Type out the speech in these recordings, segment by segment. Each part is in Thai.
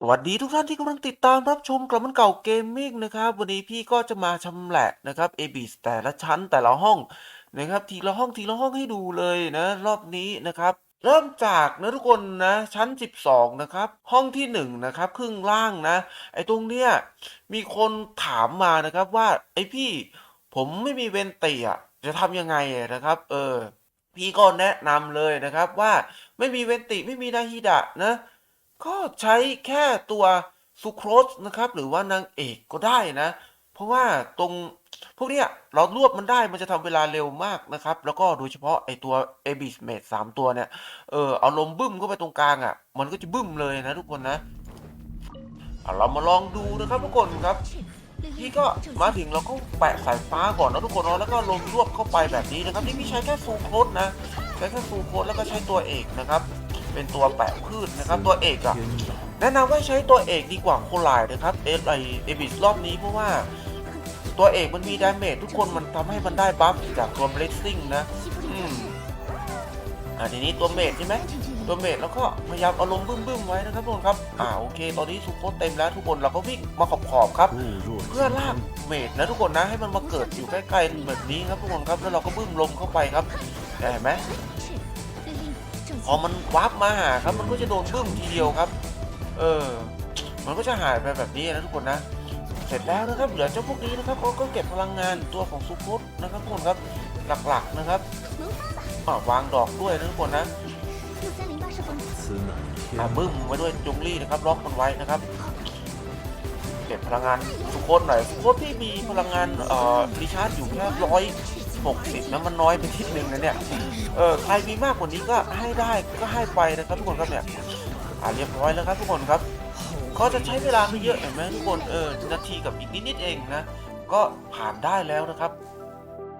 สวัสดีทุกท่านที่กำลังติดตามรับชมกลับมันเก่าเกมมิ่งนะครับวันนี้พี่ก็จะมาชำแหละนะครับเอบิสแต่ละชั้นแต่ละห้องนะครับทีละห้องทีละห้องให้ดูเลยนะรอบนี้นะครับ เริ่มจากนะทุกคนนะชั้น 12 นะครับ ห้องที่1นะครับครึ่งล่างนะ ไอ้ตรงเนี้ยมีคนถามมานะครับว่าไอ้พี่ผมไม่มีเวนติอะจะทำยังไงนะครับ เออ พี่ก็แนะนำเลยนะครับว่าไม่มีเวนติไม่มีนาฮิดะนะ ก็ใช้แค่ตัวซูโครสนะครับ หรือว่านางเอกก็ได้นะ เพราะว่าตรงพวกเนี้ยเรารวบมันได้มันจะทำเวลาเร็วมากนะครับ แล้วก็โดยเฉพาะไอตัวเอบิสเมดสามตัวเนี่ยเออเอาลมบึ้มเข้าไปตรงกลางอะ มันก็จะบึ้มเลยนะทุกคนนะอะเรามาลองดูนะครับทุกคนครับพี่ก็มาถึงเราก็แปะสายฟ้าก่อนนะทุกคนเนาะแล้วก็ลงรวบเข้าไปแบบนี้นะครับนี่พี่ใช้แค่ซูโครสนะใช้แค่ซูโครสแล้วก็ใช้ตัวเอกนะครับ เป็นตัวแปะพืชนะครับ ตัวเอกอะแนะนำว่าใช้ตัวเอกดีกว่าโคลน์นะครับเอสไอเอบิสรอบนี้เพราะว่าตัวเอกมันมีดาเมจทุกคนมันทำให้มันได้บัฟจากตัวเบลซิ่งนะอืมอ่าทีนี้ตัวเมจใช่ไหมตัวเมจแล้วก็พยายามเอาลงบึ้มๆไว้นะครับทุกคนครับ อ่าโอเค ตอนนี้ซูโครสเต็มแล้วทุกคนเราก็วิ่งมาขอบๆครับ เพื่อลากเมดนะทุกคนนะให้มันมาเกิดอยู่ใกล้ๆแบบนี้ครับทุกคนครับแล้วเราก็บึ้มลมเข้าไปครับเห็นไหม พอมันวับมาหาครับ มันก็จะโดนบึ้มทีเดียวครับ เออ มันก็จะหายไปแบบนี้นะทุกคนนะ เสร็จแล้วนะครับ เหลือเจ้าพวกนี้นะครับเขาก็เก็บพลังงานตัวของซูโค่นะครับทุกคนครับ หลักๆนะครับวางดอกด้วยนะทุกคนนะเอาบึ้มไว้ด้วยจงลี่นะครับล็อกมันไว้นะครับเก็บพลังงานสุโคตหน่อยสุโคตที่มีพลังงานเอ่อริชาร์จอยู่แค่ร้อย หกสิบนะมันน้อยไปทิศหนึ่งนะเนี่ยเออใครมีมากกว่านี้ก็ให้ได้ก็ให้ไปนะครับทุกคนครับเนี่ยอ่าเรียบร้อยแล้วครับทุกคนครับ ก็จะใช้เวลาไม่เยอะเห็นไหมทุกคนเออนาทีกับอีกนิดๆเองนะก็ผ่านได้แล้วนะครับ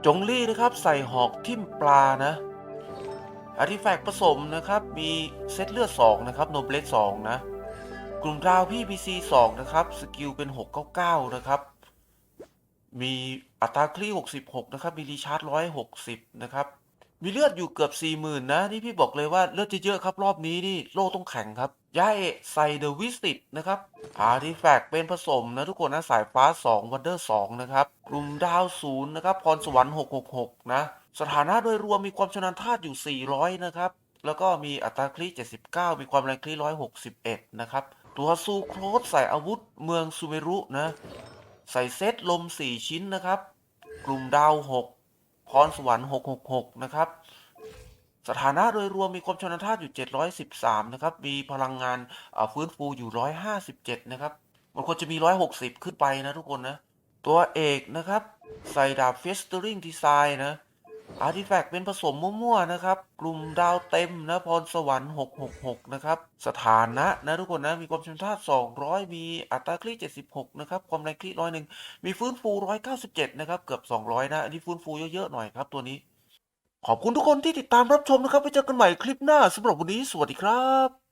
จงลี่นะครับใส่หอกทิ่มปลานะอาร์ติแฟกต์ผสมนะครับ มีเซตเลือด2นะครับโนเบลส2นะ กลุ่มดาวพี่ PC 2นะครับ สกิลเป็น 699 นะครับ มี อัตราคลี่ 66 นะครับ มีรีชาร์จ 160 นะครับ มีเลือดอยู่เกือบ 40,000 นะ นี่พี่บอกเลยว่าเลือดจะเยอะครับ รอบนี้นี่โลต้องแข็งครับย่าเอะใส่เดอะวิสิตนะครับอาร์ติแฟกต์เป็นผสมนะทุกคนนะสายฟ้า 2 วันเดอร์ 2 นะครับ กลุ่มดาวศูนย์นะครับ พรสวรรค์ 666 นะ สถานะโดยรวมมีความชำนาญธาตุอยู่ 400 นะครับ แล้วก็มีอัตราคลี่79 มีความแรงคลี่161 นะครับ ตัวซูโครสใส่อาวุธเมืองซูเมรุนะ ใส่เซตลม 4 ชิ้นนะครับ กลุ่มดาว 6 พรสวรรค์ 666 นะครับ สถานะโดยรวมมีความชนาญธาตุอยู่ 713 นะครับ มีพลังงานอ่าฟื้นฟูอยู่ 157 นะครับ มันควรจะมี 160 ขึ้นไปนะทุกคนนะ ตัวเอกนะครับ ใส่ดาบเฟสเตอริงดีไซน์นะ อาร์ติแฟกต์เป็นผสมมั่วๆนะครับ กลุ่มดาวเต็มนะพรสวรรค์ 666 นะครับ สถานะนะทุกคนนะ มีความชำนาญธาตุ200 มีอัตราคลี่76 นะครับ ความแรงคลี่101มีฟื้นฟู 197 นะครับ เกือบ 200 นะ อันนี้ฟื้นฟูเยอะๆหน่อยครับตัวนี้ ขอบคุณทุกคนที่ติดตามรับชมนะครับไว้เจอกันใหม่คลิปหน้าสำหรับวันนี้ สวัสดีครับ